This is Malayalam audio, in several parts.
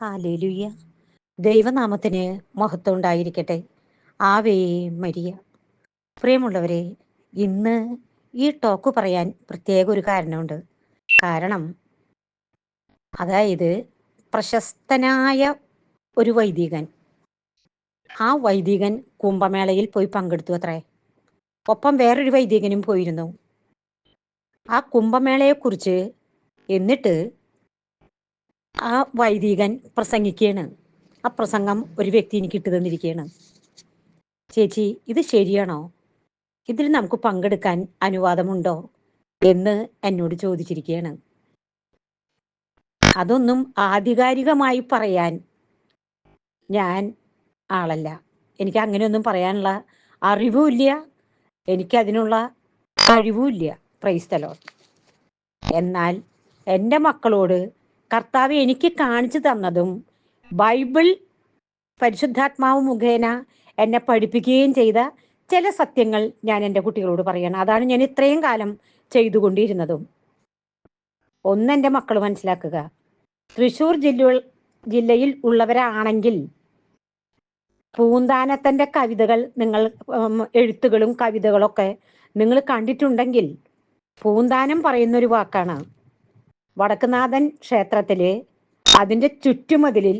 ഹാലേലുയ്യ ദൈവനാമത്തിന് മഹത്വം ഉണ്ടായിരിക്കട്ടെ. Ave Maria. പ്രിയമുള്ളവരെ ഇന്ന് ഈ ടോക്ക് പറയാൻ പ്രത്യേക ഒരു കാരണമുണ്ട്. കാരണം അതായത് പ്രശസ്തനായ ഒരു വൈദികൻ. ആ വൈദികൻ കുംഭമേളയിൽ പോയി പങ്കെടുത്തു അത്രേ. ഒപ്പം വേറൊരു വൈദികനും പോയിരുന്നു. ആ കുംഭമേളയെക്കുറിച്ച് എന്നിട്ട് ആ വൈദികൻ പ്രസംഗിക്കുകയാണ്. ആ പ്രസംഗം ഒരു വ്യക്തി എനിക്ക് ഇട്ടു തന്നിരിക്കുകയാണ്. ചേച്ചി ഇത് ശരിയാണോ? ഇതിൽ നമുക്ക് പങ്കെടുക്കാൻ അനുവാദമുണ്ടോ? എന്ന് എന്നോട് ചോദിച്ചിരിക്കുകയാണ്. അതൊന്നും ആധികാരികമായി പറയാൻ ഞാൻ ആളല്ല. എനിക്ക് അങ്ങനെയൊന്നും പറയാനുള്ള അറിവുമില്ല. എനിക്കതിനുള്ള കഴിവുമില്ല. പ്രൈസ്തലോ എന്നാൽ എന്റെ മക്കളോട് കർത്താവ് എനിക്ക് കാണിച്ചു തന്നതും ബൈബിൾ പരിശുദ്ധാത്മാവ് മുഖേന എന്നെ പഠിപ്പിക്കുകയും ചെയ്ത ചില സത്യങ്ങൾ ഞാൻ എന്റെ കുട്ടികളോട് പറയണം. അതാണ് ഞാൻ ഇത്രയും കാലം ചെയ്തുകൊണ്ടിരുന്നതും. ഒന്ന് എന്റെ മക്കൾ മനസ്സിലാക്കുക. തൃശൂർ ജില്ല ജില്ലയിൽ ഉള്ളവരാണെങ്കിൽ പൂന്താനത്തിന്റെ കവിതകൾ നിങ്ങൾ എഴുത്തുകളും കവിതകളൊക്കെ നിങ്ങൾ കണ്ടിട്ടുണ്ടെങ്കിൽ പൂന്താനം പറയുന്നൊരു വാക്കാണ്. വടക്കുനാഥൻ ക്ഷേത്രത്തിൽ അതിന്റെ ചുറ്റുമതിലിൽ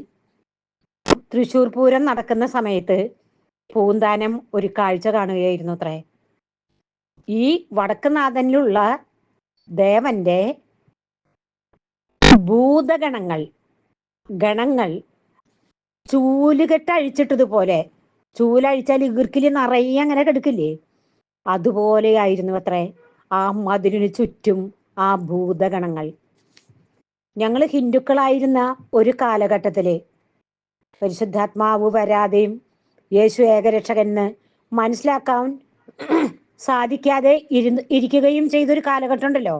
തൃശ്ശൂർ പൂരം നടക്കുന്ന സമയത്ത് പൂന്താനം ഒരു കാഴ്ച കാണുകയായിരുന്നു അത്രേ. ഈ വടക്കുനാഥനിലുള്ള ദേവന്റെ ഭൂതഗണങ്ങൾ ഗണങ്ങൾ ചൂലുകെട്ട് അഴിച്ചിട്ടതുപോലെ ചൂലഴിച്ചാൽ ഇഗിർക്കിൽ നിറയെ അങ്ങനെ കിടക്കില്ലേ? അതുപോലെയായിരുന്നു അത്രേ. ആ മതിലിന് ചുറ്റും ആ ഭൂതഗണങ്ങൾ. ഞങ്ങൾ ഹിന്ദുക്കളായിരുന്ന ഒരു കാലഘട്ടത്തിൽ. പരിശുദ്ധാത്മാവ് വരാതെയും യേശു ഏകരക്ഷകന് മനസ്സിലാക്കാൻ സാധിക്കാതെ ഇരുന്ന് ഇരിക്കുകയും ചെയ്തൊരു കാലഘട്ടം ഉണ്ടല്ലോ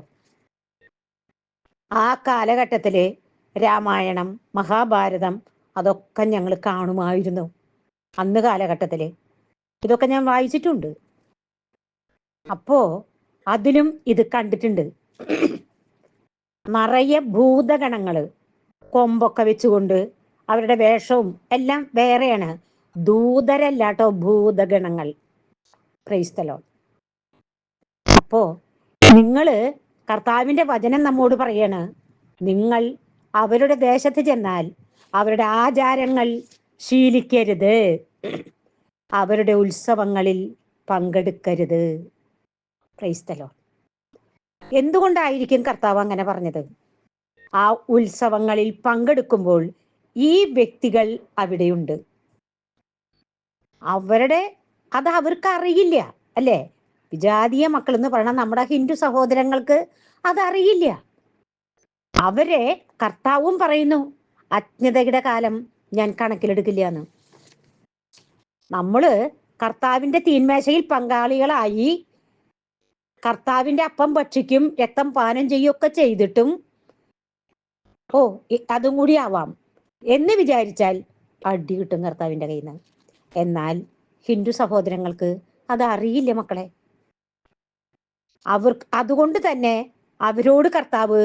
ആ കാലഘട്ടത്തിൽ രാമായണം മഹാഭാരതം അതൊക്കെ ഞങ്ങൾ കാണുമായിരുന്നു. അന്ന് കാലഘട്ടത്തിൽ. ഇതൊക്കെ ഞാൻ വായിച്ചിട്ടുണ്ട്. അപ്പോ അതിലും ഇത് കണ്ടിട്ടുണ്ട്. നിറയെ ഭൂതഗണങ്ങൾ കൊമ്പൊക്കെ വെച്ചുകൊണ്ട് അവരുടെ വേഷവും എല്ലാം വേറെയാണ്. ദൂതരല്ല കേട്ടോ ഭൂതഗണങ്ങൾ ക്രൈസ്തലോ അപ്പോ നിങ്ങൾ കർത്താവിന്റെ വചനം നമ്മോട് പറയാണ്. നിങ്ങൾ അവരുടെ ദേശത്ത് ചെന്നാൽ അവരുടെ ആചാരങ്ങൾ ശീലിക്കരുത്. അവരുടെ ഉത്സവങ്ങളിൽ പങ്കെടുക്കരുത്. ക്രൈസ്തലോ എന്തുകൊണ്ടായിരിക്കും കർത്താവ് അങ്ങനെ പറഞ്ഞത്? ആ ഉത്സവങ്ങളിൽ പങ്കെടുക്കുമ്പോൾ ഈ വ്യക്തികൾ അവിടെയുണ്ട്. അവരുടെ അത് അവർക്ക് അറിയില്ല അല്ലേ? വിജാതീയ മക്കൾ എന്ന് പറഞ്ഞാൽ നമ്മുടെ ഹിന്ദു സഹോദരങ്ങൾക്ക് അതറിയില്ല. അവരെ കർത്താവും പറയുന്നു അജ്ഞതയുടെ കാലം ഞാൻ കണക്കിലെടുക്കില്ല എന്ന് നമ്മൾ കർത്താവിന്റെ തീന്മേശയിൽ പങ്കാളികളായി കർത്താവിന്റെ അപ്പം ഭക്ഷിക്കും രക്തം പാനം ചെയ്യുകയൊക്കെ ചെയ്തിട്ടും ഓ അതും കൂടി ആവാം. എന്ന് വിചാരിച്ചാൽ അടി കിട്ടും കർത്താവിന്റെ കയ്യിൽ നിന്ന്. എന്നാൽ ഹിന്ദു സഹോദരങ്ങൾക്ക് അത് അറിയില്ല മക്കളെ. അവർ അതുകൊണ്ട് തന്നെ അവരോട് കർത്താവ്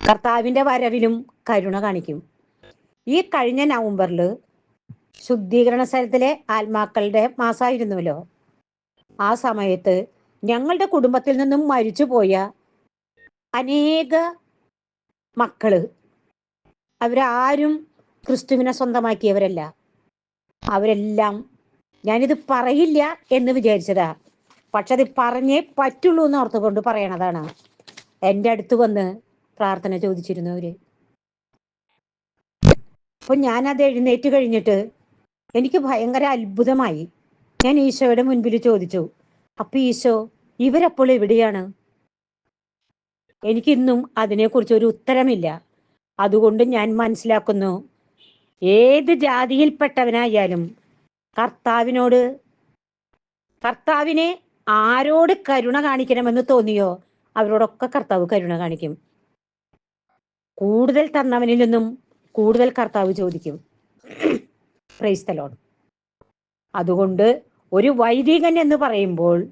കർത്താവിന്റെ വരവിലും കരുണ കാണിക്കും. ഈ കഴിഞ്ഞ നവംബറിൽ ശുദ്ധീകരണ സ്ഥലത്തിലെ ആത്മാക്കളുടെ മാസമായിരുന്നുവല്ലോ ആ സമയത്ത് ഞങ്ങളുടെ കുടുംബത്തിൽ നിന്നും മരിച്ചുപോയ അനേക മക്കൾ. അവരാരും ക്രിസ്തുവിനെ സ്വന്തമാക്കിയവരല്ല. അവരെല്ലാം ഞാനിത് പറയില്ല എന്ന് വിചാരിച്ചതാ. പക്ഷെ അത് പറഞ്ഞേ പറ്റുള്ളൂ എന്ന് ഓർത്തുകൊണ്ട് പറയണതാണ്. എന്റെ അടുത്ത് വന്ന് പ്രാർത്ഥന ചോദിച്ചിരുന്നു അവർ. അപ്പൊ ഞാനത് എഴുന്നേറ്റ് കഴിഞ്ഞിട്ട് എനിക്ക് ഭയങ്കര അത്ഭുതമായി. ഞാൻ ഈശോയുടെ മുൻപിൽ ചോദിച്ചു അപ്പൊ ഈശോ ഇവരപ്പോൾ എവിടെയാണ്? എനിക്കിന്നും അതിനെക്കുറിച്ച് ഒരു ഉത്തരമില്ല. അതുകൊണ്ട് ഞാൻ മനസ്സിലാക്കുന്നു ഏത് ജാതിയിൽപ്പെട്ടവനായാലും കർത്താവിനോട് കർത്താവിനെ ആരോട് കരുണ കാണിക്കണമെന്ന് തോന്നിയോ? അവരോടൊക്കെ കർത്താവ് കരുണ കാണിക്കും. കൂടുതൽ തന്നവനിൽ നിന്നും കൂടുതൽ കർത്താവ് ചോദിക്കും. ക്രൈസ്തലോൺ അതുകൊണ്ട് ഒരു വൈദികൻ എന്ന് പറയുമ്പോൾ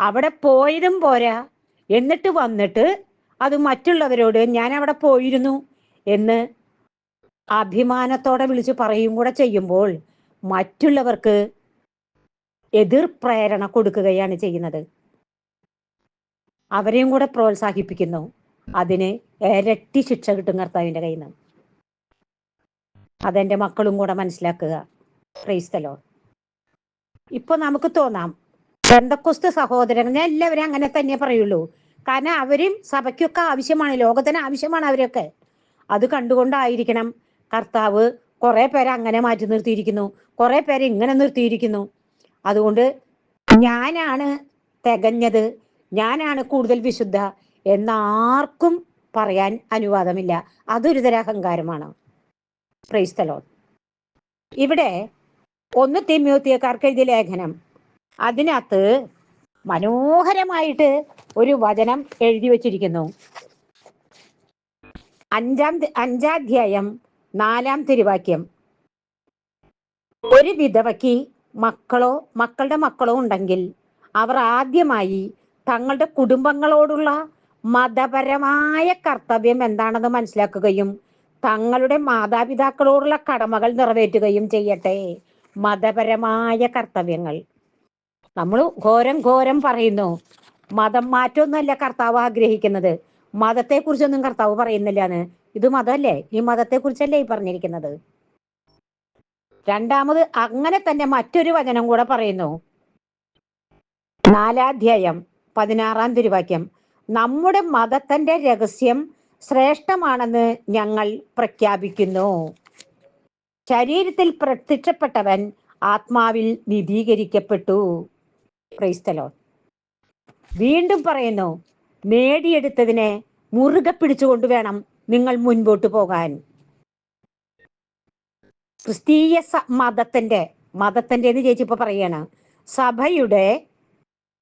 അവിടെ പോയതും പോരാ. എന്നിട്ട് വന്നിട്ട് അത് മറ്റുള്ളവരോട് ഞാൻ അവിടെ പോയിരുന്നു എന്ന് അഭിമാനത്തോടെ വിളിച്ച് പറയും കൂടെ ചെയ്യുമ്പോൾ മറ്റുള്ളവർക്ക് എതിർ പ്രേരണ കൊടുക്കുകയാണ് ചെയ്യുന്നത്. അവരെയും കൂടെ പ്രോത്സാഹിപ്പിക്കുന്നു. അതിന് ഇരട്ടി ശിക്ഷ കിട്ടും കർത്താവിന്റെ കയ്യിൽ നിന്ന്. അതെന്റെ മക്കളും കൂടെ മനസ്സിലാക്കുക. ക്രൈസ്തലോ ഇപ്പൊ നമുക്ക് തോന്നാം. ബന്ധക്കുസ്ത് സഹോദരൻ ഞാൻ എല്ലാവരും അങ്ങനെ തന്നെ പറയുള്ളൂ. കാരണം അവരും സഭയ്ക്കൊക്കെ ആവശ്യമാണ് ലോകത്തിന് ആവശ്യമാണ് അവരൊക്കെ. അത് കണ്ടുകൊണ്ടായിരിക്കണം കർത്താവ് കുറെ പേരെ അങ്ങനെ മാറ്റി നിർത്തിയിരിക്കുന്നു കുറെ പേരെ ഇങ്ങനെ നിർത്തിയിരിക്കുന്നു. അതുകൊണ്ട് ഞാനാണ് തികഞ്ഞത് ഞാനാണ് കൂടുതൽ വിശുദ്ധ എന്നാർക്കും പറയാൻ അനുവാദമില്ല. അതൊരു തര അഹങ്കാരമാണ്. ഇവിടെ ഒന്ന് തിമ്യോത്തിയക്കാർക്ക് എഴുതിയ ലേഖനം. അതിനകത്ത് മനോഹരമായിട്ട് ഒരു വചനം എഴുതി വച്ചിരിക്കുന്നു. അഞ്ചാം അഞ്ചാധ്യായം നാലാം തിരുവാക്യം. ഒരു വിധവയ്ക്ക് മക്കളോ മക്കളുടെ മക്കളോ ഉണ്ടെങ്കിൽ അവർ ആദ്യമായി തങ്ങളുടെ കുടുംബങ്ങളോടുള്ള മതപരമായ കർത്തവ്യം എന്താണെന്ന് മനസ്സിലാക്കുകയും തങ്ങളുടെ മാതാപിതാക്കളോടുള്ള കടമകൾ നിറവേറ്റുകയും ചെയ്യട്ടെ. മതപരമായ കർത്തവ്യങ്ങൾ. നമ്മൾ ഘോരം ഘോരം പറയുന്നു. മതം മാറ്റമൊന്നുമല്ല കർത്താവ് ആഗ്രഹിക്കുന്നത്. മതത്തെക്കുറിച്ചൊന്നും കർത്താവ് പറയുന്നില്ലാന്ന്. ഇത് മതമല്ലേ? ഈ മതത്തെക്കുറിച്ചല്ലേ ഈ പറഞ്ഞിരിക്കുന്നത്? രണ്ടാമത് അങ്ങനെ തന്നെ മറ്റൊരു വചനം കൂടെ പറയുന്നു. നാലാധ്യായം പതിനാറാം തിരുവാക്യം. നമ്മുടെ മതത്തിന്റെ രഹസ്യം ശ്രേഷ്ഠമാണെന്ന് ഞങ്ങൾ പ്രഖ്യാപിക്കുന്നു. ശരീരത്തിൽ പ്രത്യക്ഷപ്പെട്ടവൻ ആത്മാവിൽ നിധീകരിക്കപ്പെട്ടു ക്രൈസ്തലോ വീണ്ടും പറയുന്നു നേടിയെടുത്തതിനെ മുറുകെ പിടിച്ചുകൊണ്ട് വേണം നിങ്ങൾ മുൻപോട്ട് പോകാൻ. ക്രിസ്തീയ മതത്തിന്റെ മതത്തിന്റെ എന്ന് ചേച്ചി ഇപ്പൊ പറയാണ് സഭയുടെ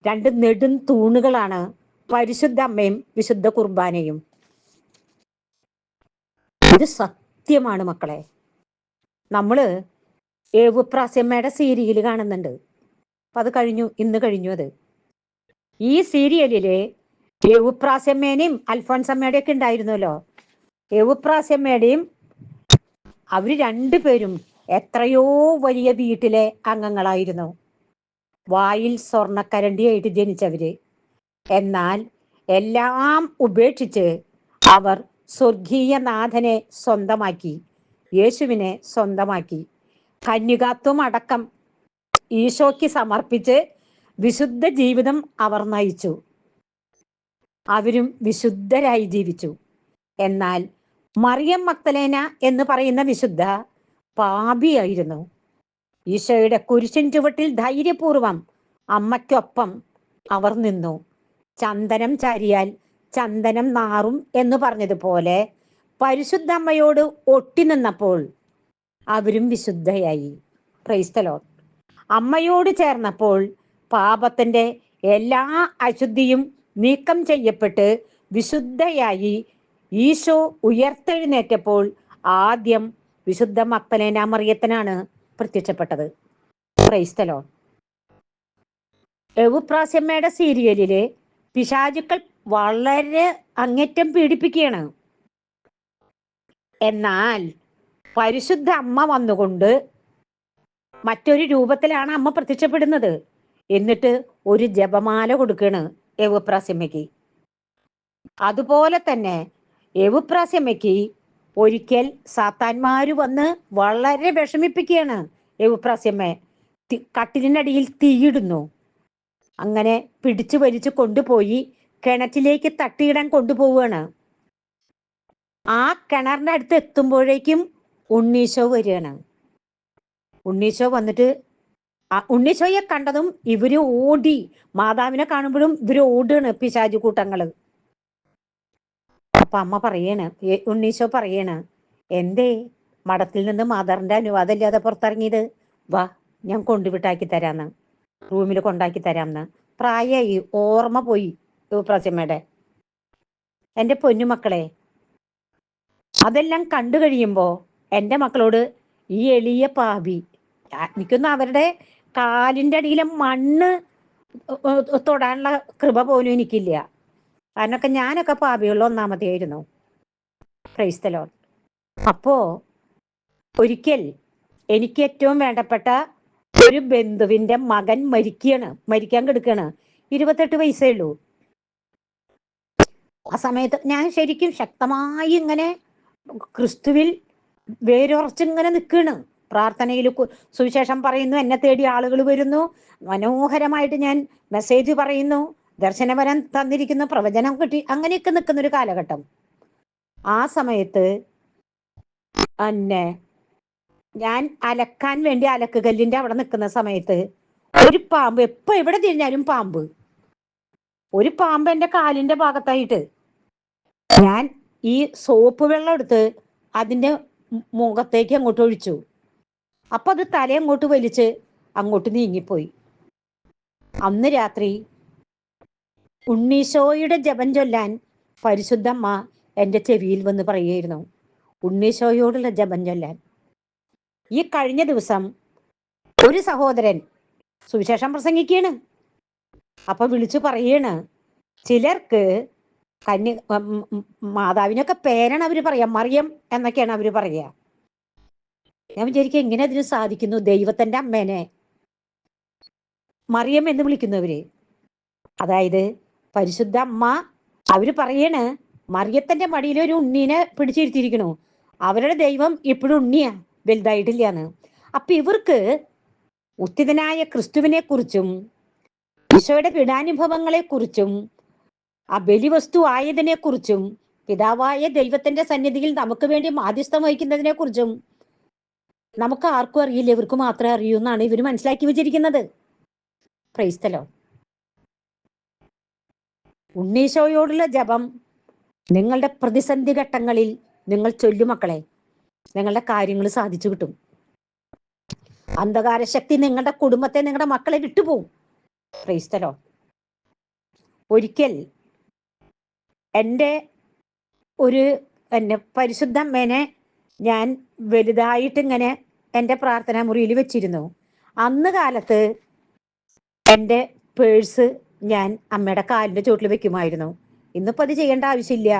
രണ്ട് നെടും തൂണുകളാണ് പരിശുദ്ധ അമ്മയും വിശുദ്ധ കുർബാനയും. ഇത് സത്യമാണ് മക്കളെ. നമ്മൾ എഴുപ്രാസ്യമ്മയുടെ സീരിയൽ കാണുന്നുണ്ട്. അപ്പൊ അത് കഴിഞ്ഞു ഇന്ന് കഴിഞ്ഞു അത്. ഈ സീരിയലിൽ എഴുപ്രാസ്യമ്മേനെയും അൽഫോൺസമ്മയുടെയും ഒക്കെ ഉണ്ടായിരുന്നല്ലോ. എഴുപ്രാസ്യമ്മയുടെയും അവർ രണ്ടുപേരും എത്രയോ വലിയ വീട്ടിലെ അംഗങ്ങളായിരുന്നു. വായിൽ സ്വർണക്കരണ്ടിയായിട്ട് ജനിച്ചവര്. എന്നാൽ എല്ലാം ഉപേക്ഷിച്ച് അവർ സ്വർഗീയ നാഥനെ സ്വന്തമാക്കി. യേശുവിനെ സ്വന്തമാക്കി. കന്യകാത്വം അടക്കം ഈശോയ്ക്ക് സമർപ്പിച്ച് വിശുദ്ധ ജീവിതം അവർ നയിച്ചു. അവരും വിശുദ്ധരായി ജീവിച്ചു. എന്നാൽ മറിയം മക്തലേന എന്ന് പറയുന്ന വിശുദ്ധ പാപിയായിരുന്നു. ഈശോയുടെ കുരിശിൻ ചുവട്ടിൽ ധൈര്യപൂർവം അമ്മയ്ക്കൊപ്പം അവർ നിന്നു. ചന്ദനം ചാരിയാൽ ചന്ദനം നാറും എന്ന് പറഞ്ഞതുപോലെ പരിശുദ്ധ അമ്മയോട് ഒട്ടി നിന്നപ്പോൾ അവരും വിശുദ്ധയായി. ക്രൈസ്തലോ അമ്മയോട് ചേർന്നപ്പോൾ പാപത്തിന്റെ എല്ലാ അശുദ്ധിയും നീക്കം ചെയ്യപ്പെട്ട് വിശുദ്ധയായി ഈശോ ഉയർത്തെഴുന്നേറ്റപ്പോൾ ആദ്യം വിശുദ്ധ മക്തലേന മറിയത്തിനാണ് പ്രത്യക്ഷപ്പെട്ടത്. ക്രൈസ്തലോ എവുപ്രാസ്യമ്മയുടെ സീരിയലിലെ പിശാചുക്കൾ വളരെ അങ്ങേറ്റം പീഡിപ്പിക്കുകയാണ്. എന്നാൽ പരിശുദ്ധ അമ്മ വന്നുകൊണ്ട് മറ്റൊരു രൂപത്തിലാണ് അമ്മ പ്രത്യക്ഷപ്പെടുന്നത്. എന്നിട്ട് ഒരു ജപമാല കൊടുക്കണ് എവുപ്രാസ്യമ്മയ്ക്ക്. അതുപോലെ തന്നെ എവുപ്രാസ്യമ്മയ്ക്ക് ഒരിക്കൽ സാത്താന്മാര് വന്ന് വളരെ വിഷമിപ്പിക്കുകയാണ് എവുപ്രാസ്യമ്മയെ കട്ടിലിനടിയിൽ തീയിടുന്നു. അങ്ങനെ പിടിച്ചു വലിച്ചു കൊണ്ടുപോയി കിണറ്റിലേക്ക് തട്ടിയിടാൻ കൊണ്ടുപോവുകയാണ്. ആ കിണറിന്റെ അടുത്ത് എത്തുമ്പോഴേക്കും ഉണ്ണീശോ വരികയാണ്. ഉണ്ണീശോ വന്നിട്ട് ഉണ്ണീശോയെ കണ്ടതും ഇവർ ഓടി മാതാവിനെ കാണുമ്പോഴും ഇവർ ഓടുകയാണ് പിശാജു കൂട്ടങ്ങൾ. അപ്പൊ അമ്മ പറയണ് ഉണ്ണീശോ പറയണ് എന്തേ മഠത്തിൽ നിന്ന് മദറിന്റെ അനുവാദം ഇല്ലാതെ പുറത്തിറങ്ങിയത്? വാ ഞാൻ കൊണ്ടുവിട്ടാക്കി തരാന്ന് റൂമിൽ കൊണ്ടാക്കി തരാമെന്ന് പ്രായമായി ഓർമ്മ പോയി പ്രസമ്മയുടെ എന്റെ പൊന്നുമക്കളെ അതെല്ലാം കണ്ടു കഴിയുമ്പോൾ എന്റെ മക്കളോട് ഈ എളിയ പാവി. എനിക്കൊന്നും അവരുടെ കാലിന്റെ അടിയിലെ മണ്ണ് തൊടാനുള്ള കൃപ പോലും എനിക്കില്ല. കാരണമൊക്കെ ഞാനൊക്കെ പാപിയുള്ള ഒന്നാമതെയായിരുന്നു ക്രൈസ്തലോൺ അപ്പോ ഒരിക്കൽ എനിക്ക് ഏറ്റവും വേണ്ടപ്പെട്ട ഒരു ബന്ധുവിന്റെ മകൻ മരിക്കുകയാണ് മരിക്കാൻ കിടക്കുകയാണ്. ഇരുപത്തെട്ട് വയസ്സേ ഉള്ളൂ. ആ സമയത്ത് ഞാൻ ശരിക്കും ശക്തമായി ഇങ്ങനെ ക്രിസ്തുവിൽ വേരുറച്ചിങ്ങനെ നിൽക്കുകയാണ്. പ്രാർത്ഥനയിൽ സുവിശേഷം പറയുന്നു എന്നെ തേടി ആളുകൾ വരുന്നു. മനോഹരമായിട്ട് ഞാൻ മെസ്സേജ് പറയുന്നു. ദർശനപരം തന്നിരിക്കുന്നു. പ്രവചനം കിട്ടി. അങ്ങനെയൊക്കെ നിൽക്കുന്ന ഒരു കാലഘട്ടം. ആ സമയത്ത് എന്നെ ഞാൻ അലക്കാൻ വേണ്ടി അലക്കുകല്ലിന്റെ അവിടെ നിൽക്കുന്ന സമയത്ത് ഒരു പാമ്പ് എപ്പോ എവിടെ തിരിഞ്ഞാലും പാമ്പ്. ഒരു പാമ്പ് എന്റെ കാലിന്റെ ഭാഗത്തായിട്ട് ഞാൻ ഈ സോപ്പ് വെള്ളം എടുത്ത് അതിന്റെ മുഖത്തേക്ക് അങ്ങോട്ട് ഒഴിച്ചു. അപ്പൊ അത് തല അങ്ങോട്ട് വലിച്ച് അങ്ങോട്ട് നീങ്ങിപ്പോയി. അന്ന് രാത്രി ഉണ്ണീശോയുടെ ജപം ചൊല്ലാൻ പരിശുദ്ധമ്മ എന്റെ ചെവിയിൽ വന്ന് പറയുകയായിരുന്നു. ഉണ്ണീശോയോടുള്ള ജപം ചൊല്ലാൻ. ഈ കഴിഞ്ഞ ദിവസം ഒരു സഹോദരൻ സുവിശേഷം പ്രസംഗിക്കുകയാണ്. അപ്പൊ വിളിച്ചു പറയാണ് ചിലർക്ക് കന്യ മാതാവിനൊക്കെ പേരാണ് അവർ പറയാ. മറിയം എന്നൊക്കെയാണ് അവർ പറയാ. ഞാൻ വിചാരിക്കും എങ്ങനെ അതിന് സാധിക്കുന്നു ദൈവത്തിന്റെ അമ്മേനെ. മറിയം എന്ന് വിളിക്കുന്നവര്. അതായത് പരിശുദ്ധ അമ്മ അവർ പറയണ് മറിയത്തിന്റെ മടിയിൽ ഒരു ഉണ്ണീനെ പിടിച്ചിരുത്തിയിരിക്കണു. അവരുടെ ദൈവം ഇപ്പോഴും ഉണ്ണിയാ വലുതായിട്ടില്ലാന്ന്. അപ്പൊ ഇവർക്ക് ഉത്തിതനായ ക്രിസ്തുവിനെ കുറിച്ചും ഈശോയുടെ പീഡാനുഭവങ്ങളെ കുറിച്ചും ആ ബലിവസ്തു ആയതിനെ കുറിച്ചും പിതാവായ ദൈവത്തിന്റെ സന്നിധിയിൽ നമുക്ക് വേണ്ടി മാധ്യസ്ഥം വഹിക്കുന്നതിനെ കുറിച്ചും നമുക്ക് ആർക്കും അറിയില്ല. ഇവർക്ക് മാത്രമേ അറിയൂ എന്നാണ് ഇവർ മനസ്സിലാക്കി വെച്ചിരിക്കുന്നത്. ക്രൈസ്തലോ ഉണ്ണീശോയോടുള്ള ജപം നിങ്ങളുടെ പ്രതിസന്ധി ഘട്ടങ്ങളിൽ നിങ്ങൾ ചൊല്ലുമക്കളെ നിങ്ങളുടെ കാര്യങ്ങൾ സാധിച്ചു കിട്ടും. അന്ധകാര ശക്തി നിങ്ങളുടെ കുടുംബത്തെ നിങ്ങളുടെ മക്കളെ വിട്ടുപോകും. ക്രൈസ്തലോ ഒരിക്കൽ എന്റെ ഒരു എന്നെ പരിശുദ്ധമ്മേനെ ഞാൻ വലുതായിട്ട് ഇങ്ങനെ എന്റെ പ്രാർത്ഥനാ മുറിയിൽ വെച്ചിരുന്നു. അന്ന് കാലത്ത് എന്റെ പേഴ്സ് ഞാൻ അമ്മയുടെ കാലിന്റെ ചോട്ടിൽ വെക്കുമായിരുന്നു. ഇന്നിപ്പോൾ അത് ചെയ്യേണ്ട ആവശ്യമില്ല.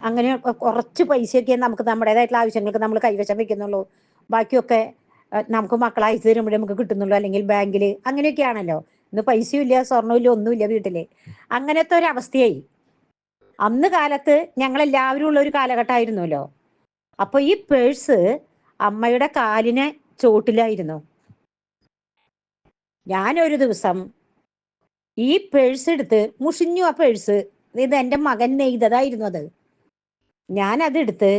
അങ്ങനെ കുറച്ച് പൈസയൊക്കെ നമുക്ക് നമ്മുടേതായിട്ടുള്ള ആവശ്യങ്ങൾക്ക് നമ്മൾ കൈവശം വെക്കുന്നുള്ളൂ. ബാക്കിയൊക്കെ നമുക്ക് അയച്ചു തരുമ്പോഴേ നമുക്ക് കിട്ടുന്നുള്ളൂ. അല്ലെങ്കിൽ ബാങ്കിൽ അങ്ങനെയൊക്കെയാണല്ലോ. ഇന്ന് പൈസയും ഇല്ല സ്വർണവും ഇല്ല ഒന്നുമില്ല വീട്ടിൽ അങ്ങനത്തെ ഒരവസ്ഥയായി അന്ന് കാലത്ത് ഞങ്ങൾ എല്ലാവരും ഉള്ള ഒരു കാലഘട്ടമായിരുന്നല്ലോ. അപ്പൊ ഈ പേഴ്സ് അമ്മയുടെ കാലിന് ചോട്ടിലായിരുന്നു ഞാനൊരു ദിവസം ഈ പേഴ്സ് എടുത്ത് മുഷിഞ്ഞു ആ പേഴ്സ് ഇത് എന്റെ മകൻ നെയ്തതായിരുന്നു അത്. ഞാൻ അതെടുത്ത്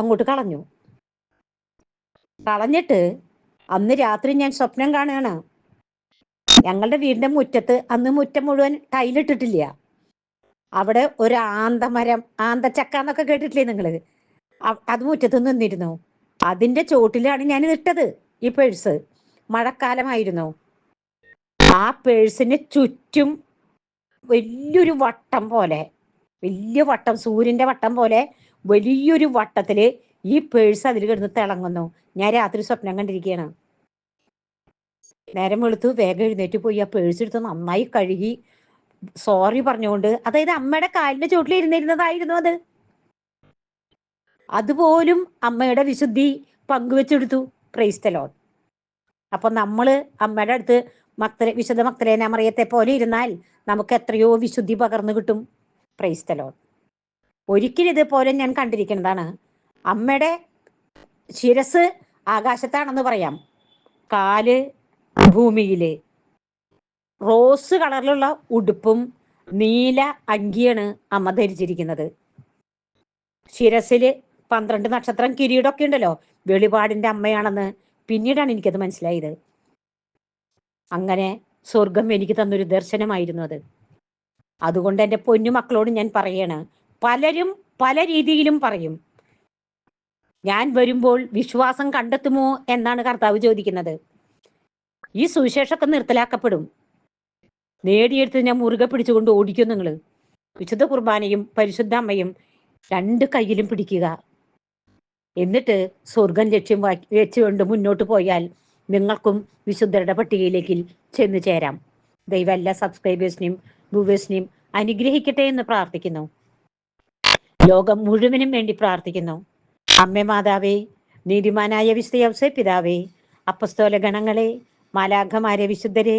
അങ്ങോട്ട് കളഞ്ഞു. കളഞ്ഞിട്ട് അന്ന് രാത്രി ഞാൻ സ്വപ്നം കാണുകയാണ്. ഞങ്ങളുടെ വീടിന്റെ മുറ്റത്ത് അന്ന് മുറ്റം മുഴുവൻ ടൈലിട്ടിട്ടില്ല. അവിടെ ഒരു ആന്തമരം ആന്തച്ചക്ക എന്നൊക്കെ കേട്ടിട്ടില്ലേ നിങ്ങൾ? അത് മുറ്റത്ത് നിന്നിരുന്നു. അതിന്റെ ചോട്ടിലാണ് ഞാൻ ഇട്ടത് ഈ പേഴ്സ്. മഴക്കാലമായിരുന്നു. ആ പേഴ്സിന് ചുറ്റും വലിയൊരു വട്ടം പോലെ വലിയ വട്ടം സൂര്യന്റെ വട്ടം പോലെ വലിയൊരു വട്ടത്തിൽ ഈ പേഴ്സ് അതിൽ കിടന്ന് തിളങ്ങുന്നു. ഞാൻ രാത്രി സ്വപ്നം കണ്ടിരിക്കുകയാണ് നേരം വെളുത്തു വേഗം എഴുന്നേറ്റ് പോയി. ആ പേഴ്സ് എടുത്ത് നന്നായി കഴുകി സോറി പറഞ്ഞുകൊണ്ട് അതായത് അമ്മയുടെ കാലിന്റെ ചോട്ടിൽ ഇരുന്നിരുന്നതായിരുന്നു അത്. അതുപോലും അമ്മയുടെ വിശുദ്ധി പങ്കുവെച്ചെടുത്തു. ക്രൈസ്തലോൺ അപ്പൊ നമ്മൾ അമ്മയുടെ അടുത്ത് മക്തരെ വിശുദ്ധ മക്തലേന മറിയത്തെ പോലെ ഇരുന്നാൽ നമുക്ക് എത്രയോ വിശുദ്ധി പകർന്നു കിട്ടും. ക്രൈസ്തലോൺ ഒരിക്കലും ഇതുപോലെ ഞാൻ കണ്ടിരിക്കുന്നതാണ്. അമ്മയുടെ ശിരസ് ആകാശത്താണെന്ന് പറയാം. കാൽ ഭൂമിയിൽ. റോസ് കളറിലുള്ള ഉടുപ്പും നീല അങ്കിയാണ് അമ്മ ധരിച്ചിരിക്കുന്നത്. ശിരസിൽ പന്ത്രണ്ട് നക്ഷത്രം കിരീടമൊക്കെ ഉണ്ടല്ലോ. വെളിപാടിന്റെ അമ്മയാണെന്ന് പിന്നീടാണ് എനിക്കത് മനസ്സിലായത്. അങ്ങനെ സ്വർഗം എനിക്ക് തന്നൊരു ദർശനമായിരുന്നു അത്. അതുകൊണ്ട് എന്റെ പൊന്നു മക്കളോട് ഞാൻ പറയാണ് പലരും പല രീതിയിലും പറയും. ഞാൻ വരുമ്പോൾ വിശ്വാസം കണ്ടെത്തുമോ എന്നാണ് കർത്താവ് ചോദിക്കുന്നത്. ഈ സുവിശേഷമൊക്കെ നിർത്തലാക്കപ്പെടും. നേടിയെടുത്ത് ഞാൻ മുറുകെ പിടിച്ചുകൊണ്ട് ഓടിക്കും നിങ്ങൾ വിശുദ്ധ കുർബാനയും പരിശുദ്ധ അമ്മയും രണ്ട് കയ്യിലും പിടിക്കുക. എന്നിട്ട് സ്വർഗം ലക്ഷ്യം വെച്ചുകൊണ്ട് മുന്നോട്ട് പോയാൽ നിങ്ങൾക്കും വിശുദ്ധരുടെ പട്ടികയിലേക്ക് ചെന്ന് ചേരാം. ദൈവം എല്ലാ സബ്സ്ക്രൈബേഴ്സിനെയും വ്യൂവേഴ്സിനെയും അനുഗ്രഹിക്കട്ടെ എന്ന് പ്രാർത്ഥിക്കുന്നു. ലോകം മുഴുവനും വേണ്ടി പ്രാർത്ഥിക്കുന്നു. അമ്മേ മാതാവേ നീതിമാനായ വിശുദ്ധ പിതാവേ അപ്പസ്തോല ഗണങ്ങളെ മാലാഖമാരെ വിശുദ്ധരെ